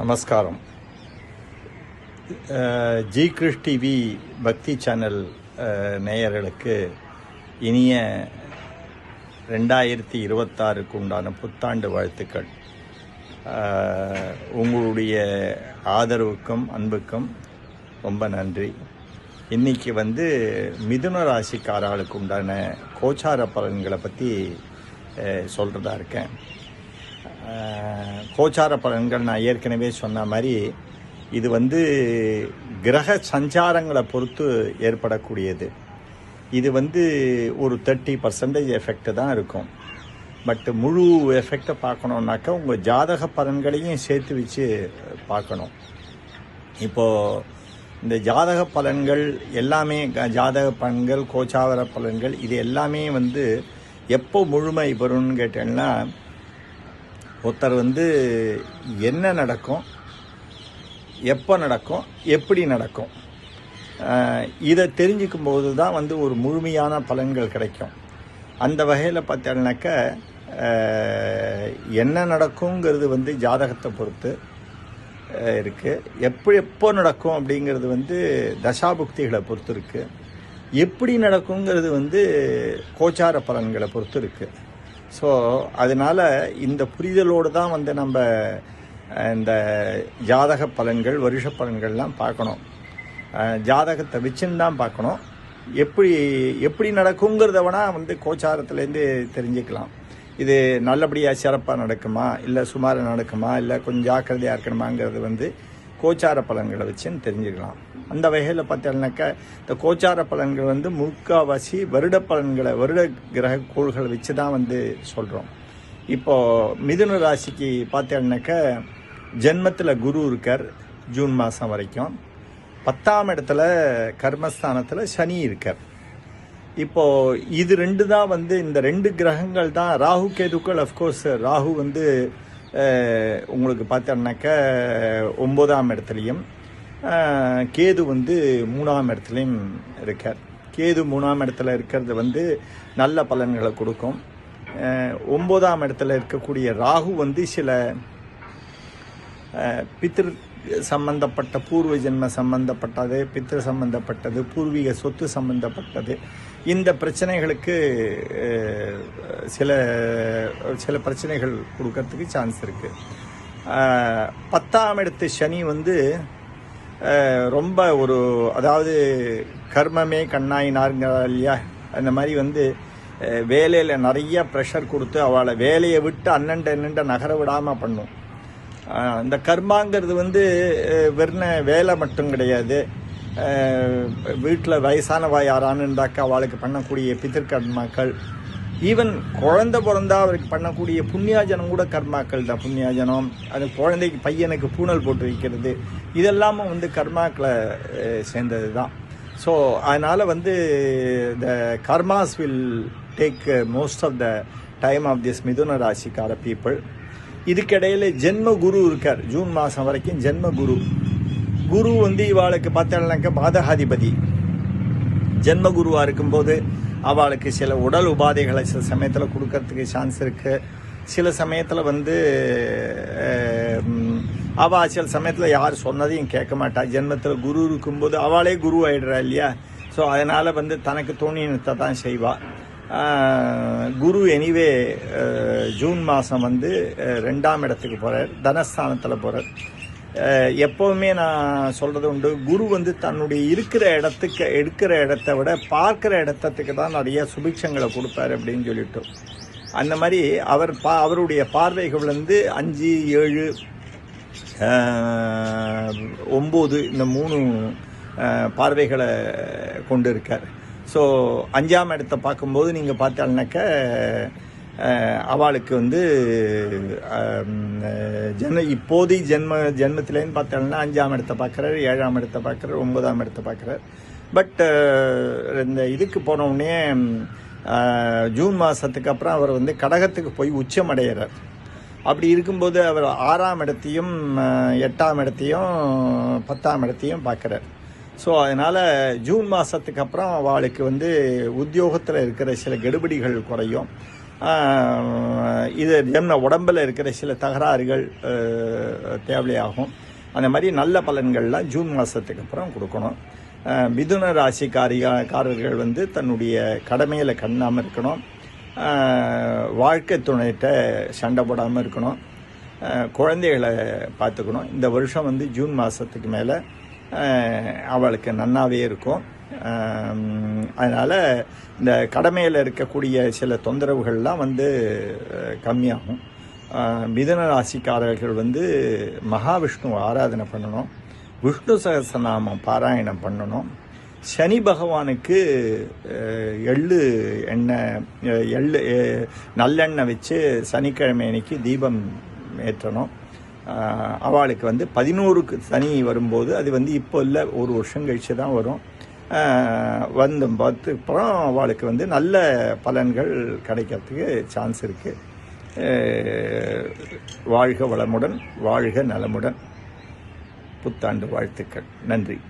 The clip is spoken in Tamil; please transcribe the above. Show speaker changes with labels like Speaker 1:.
Speaker 1: நமஸ்காரம். ஜி கிருஷ் டிவி பக்தி சேனல் நேயர்களுக்கு இனிய ரெண்டாயிரத்தி இருபத்தாறுக்கு உண்டான புத்தாண்டு வாழ்த்துக்கள். உங்களுடைய ஆதரவுக்கும் அன்புக்கும் ரொம்ப நன்றி. இன்னைக்கு வந்து மிதுன ராசிக்காரர்களுக்கு உண்டான கோச்சார பலன்களை பற்றி சொல்கிறதா இருக்கேன். கோச்சார பலன்கள் நான் ஏற்கனவே சொன்ன மாதிரி இது வந்து கிரக சஞ்சாரங்களை பொறுத்து ஏற்படக்கூடியது. இது வந்து ஒரு தேர்ட்டி பர்சன்டேஜ் எஃபெக்ட் தான் இருக்கும். பட் முழு எஃபெக்டை பார்க்கணுன்னாக்கா உங்கள் ஜாதக பலன்களையும் சேர்த்து வச்சு பார்க்கணும். இப்போது இந்த ஜாதக பலன்கள் எல்லாமே ஜாதக பலன்கள் கோச்சாவர பலன்கள் இது எல்லாமே வந்து எப்போ முழுமை வரும்னு கேட்டேன்னா ஒருத்தர் வந்து என்ன நடக்கும் எப்போ நடக்கும் எப்படி நடக்கும் இதை தெரிஞ்சுக்கும் போது தான் வந்து ஒரு முழுமையான பலன்கள் கிடைக்கும். அந்த வகையில் பார்த்தோம்னாக்க என்ன நடக்குங்கிறது வந்து ஜாதகத்தை பொறுத்து இருக்குது எப்படி எப்போ நடக்கும் அப்படிங்கிறது வந்து தசாபுக்திகளை பொறுத்து இருக்குது எப்படி நடக்குங்கிறது வந்து கோச்சார பலன்களை பொறுத்து இருக்குது ஸோ அதனால இந்த புரிதலோடு தான் வந்து நம்ம இந்த ஜாதக பலன்கள் வருஷ பலன்கள்லாம் பார்க்கணும். ஜாதகத்தை வச்சுன்னு தான் பார்க்கணும். எப்படி எப்படி நடக்குங்கிறத வேணா வந்து கோச்சாரத்துலேருந்து தெரிஞ்சுக்கலாம். இது நல்லபடியாக சிறப்பாக நடக்குமா? இல்லை சுமாராக நடக்குமா? இல்லை கொஞ்சம் ஜாக்கிரதையாக இருக்கணுமாங்கிறது வந்து கோச்சார பலன்களை வச்சுன்னு தெரிஞ்சுக்கலாம். அந்த வகையில் பார்த்தோம்னாக்கா இந்த கோச்சார பலன்கள் வந்து முக்காவாசி வருட பலன்களை வருட கிரக கோள்களை வச்சு தான் வந்து சொல்கிறோம் இப்போது மிதுன ராசிக்கு பார்த்தோம்னாக்கா ஜென்மத்தில் குரு இருக்கார் ஜூன் மாதம் வரைக்கும். பத்தாம் இடத்துல கர்மஸ்தானத்தில் சனி இருக்கார். இப்போ இது ரெண்டு தான் வந்து இந்த ரெண்டு கிரகங்கள் தான் ராகு கேதுக்கள் அஃப்கோர்ஸ் ராகு வந்து உங்களுக்கு பார்த்தோம்னாக்க ஒன்பதாம் இடத்துலையும் கேது வந்து மூணாம் இடத்துலையும் இருக்கார். கேது மூணாம் இடத்துல இருக்கிறது வந்து நல்ல பலன்களை கொடுக்கும். ஒம்போதாம் இடத்துல இருக்கக்கூடிய ராகு வந்து சில பித்திரு சம்பந்தப்பட்ட பூர்வ ஜென்ம சம்பந்தப்பட்டது பித்திரு சம்பந்தப்பட்டது பூர்வீக சொத்து சம்பந்தப்பட்டது. இந்த பிரச்சனைகளுக்கு சில சில பிரச்சனைகள் கொடுக்கறதுக்கு சான்ஸ் இருக்குது பத்தாம் இடத்து சனி வந்து ரொம்ப ஒரு அதாவது கர்மமே கண்ணாயினாருங்கிறா இல்லையா? அந்த மாதிரி வந்து வேலையில் நிறைய ப்ரெஷர் கொடுத்து அவளை வேலையை விட்டு அண்ணண்ட அண்ணண்ட நகர விடாமல் பண்ணும். இந்த கர்மாங்கிறது வந்து வெறும் வேலை மட்டும் கிடையாது. வீட்டில் வயசானவா யாரான்னு இருந்தாக்கா அவளுக்கு பண்ணக்கூடிய பித்திருக்கர்மாக்கள் ஈவன் குழந்தை பிறந்தா அவருக்கு பண்ணக்கூடிய புண்ணியாஜனம் கூட கர்மாக்கள் தான். புண்ணியாஜனம் அது குழந்தைக்கு பையனுக்கு பூணல் போட்டு வைக்கிறது இதெல்லாமும் வந்து கர்மாக்களை சேர்ந்தது தான் ஸோ அதனால் வந்து the karmas will take most of the time of this மிதுன ராசிக்கார பீப்புள் இதுக்கிடையில் ஜென்ம குரு இருக்கார். ஜூன் மாதம் வரைக்கும் ஜென்ம குரு. குரு வந்து இவாளுக்கு பார்த்தோம்னாக்க பாதகாதிபதி. ஜென்ம குருவாக இருக்கும்போது அவளுக்கு சில உடல் உபாதைகளை சில சமயத்தில் கொடுக்கறதுக்கு சான்ஸ் இருக்குது சில சமயத்தில் வந்து அவள் சில சமயத்தில் யார் சொன்னதையும் கேட்க மாட்டாள் ஜென்மத்தில் குரு இருக்கும்போது அவளே குரு ஆகிடுறா இல்லையா? ஸோ அதனால் வந்து தனக்கு தோணினத்தை தான் செய்வாள் குரு எனிவே ஜூன் மாதம் வந்து ரெண்டாம் இடத்துக்கு போகிறார் தனஸ்தானத்தில் போகிறார் எப்போவுமே நான் சொல்கிறது உண்டு. குரு வந்து தன்னுடைய இருக்கிற இடத்துக்கு எடுக்கிற இடத்த விட பார்க்குற இடத்துக்கு தான் நிறைய சுபிக்ஷங்களை கொடுப்பாரு அப்படின்னு சொல்லிட்டு. அந்த மாதிரி அவர் பா அவருடைய பார்வைகள் வந்து அஞ்சு ஏழு ஒம்பது இந்த மூணு பார்வைகளை கொண்டு இருக்கார். ஸோ அஞ்சாம் இடத்தை பார்க்கும்போது நீங்கள் பார்த்தால்னாக்க அவளுக்கு வந்து ஆம், ஆஹ், ஜென்ம இப்போதை ஜென்ம ஜென்மத்திலேன்னு பார்த்தாலும்னா அஞ்சாம் இடத்தை பார்க்குறாரு ஏழாம் இடத்தை பார்க்குறாரு ஒன்பதாம் இடத்தை பார்க்குறாரு. பட் இந்த இதுக்கு போன ஜூன் மாதத்துக்கு அப்புறம் அவர் வந்து கடகத்துக்கு போய் உச்சம் அடைகிறார் அப்படி இருக்கும்போது அவர் ஆறாம் இடத்தையும் எட்டாம் இடத்தையும் பத்தாம் இடத்தையும் பார்க்குறார். ஸோ அதனால் ஜூன் மாதத்துக்கு அப்புறம் அவளுக்கு வந்து உத்தியோகத்தில் இருக்கிற சில கெடுபடிகள் குறையும். இது என்ன உடம்பில் இருக்கிற சில தகராறுகள் தேவையாகும். அந்த மாதிரி நல்ல பலன்கள்லாம் ஜூன் மாதத்துக்கு அப்புறம் கொடுக்கணும். மிதுன ராசிக்காரிகாரர்கள் வந்து தன்னுடைய கடமையில் கண்ணாமல் இருக்கணும். வாழ்க்கை துணையிட்ட சண்டை போடாமல் இருக்கணும். குழந்தைகளை பார்த்துக்கணும். இந்த வருஷம் வந்து ஜூன் மாதத்துக்கு மேலே அவளுக்கு நன்னாவே இருக்கும். அதனால் இந்த கடமையில் இருக்கக்கூடிய சில தொந்தரவுகள்லாம் வந்து கம்மியாகும். மிதன ராசிக்காரர்கள் வந்து மகாவிஷ்ணு ஆராதனை பண்ணணும். விஷ்ணு சகசநாமம் பாராயணம் பண்ணணும். சனி பகவானுக்கு எள்ளு எண்ணெய் எள்ளு நல்லெண்ணெய் வச்சு சனிக்கிழமை அன்னைக்கு தீபம் ஏற்றணும். அவளுக்கு வந்து பதினோருக்கு சனி வரும்போது அது வந்து இப்போ இல்லை ஒரு வருஷம் கழிச்சு தான் வரும். வந்தும் பார்த்து அப்புறம் அவளுக்கு வந்து நல்ல பலன்கள் கிடைக்கிறதுக்கு சான்ஸ் இருக்குது வாழ்க வளமுடன் வாழ்க நலமுடன். புத்தாண்டு வாழ்த்துக்கள். நன்றி.